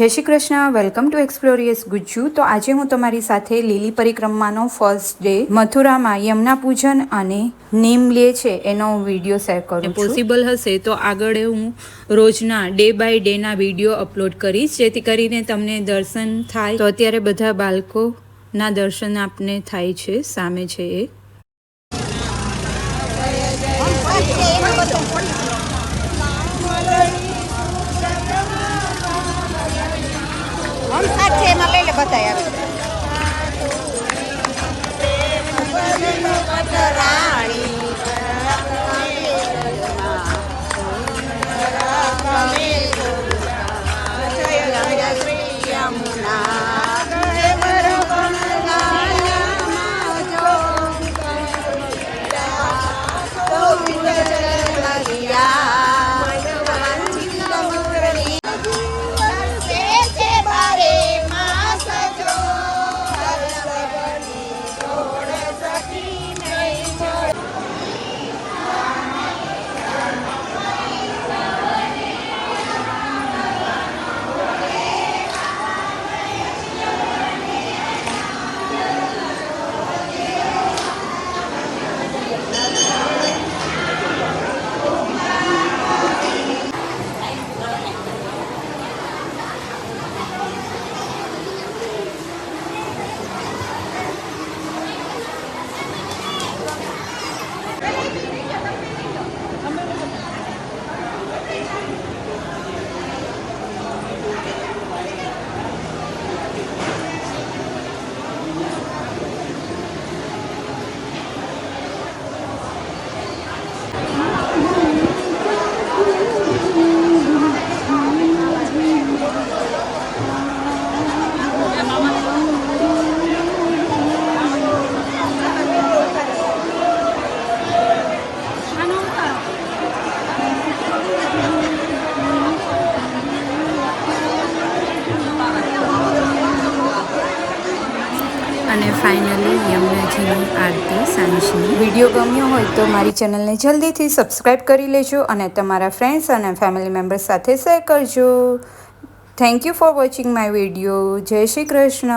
જય Shri Krishna welcome to explorious Gujju. તો આજે હું તમારી સાથે લીલી પરિક્રમાનો ફર્સ્ટ ડે મથુરામાં યમના પૂજન અને નીમ લે છે એનો વીડિયો શેર કરું પોસિબલ હશે તો આગળ હું રોજના ડે બાય ડેના વીડિયો અપલોડ કરીશ જેથી કરીને તમને દર્શન થાય. તો અત્યારે બધા બાળકોના દર્શન આપને થાય છે સામે છે એ. છે. અને ફાઇનલી યમુનાજીની આરતી સાંજની. વીડિયો ગમ્યો હોય તો મારી ચેનલને જલ્દીથી સબસ્ક્રાઈબ કરી લેજો અને તમારા ફ્રેન્ડ્સ અને ફેમિલી મેમ્બર્સ સાથે શેર કરજો. Thank you for watching my video જય શ્રી કૃષ્ણ.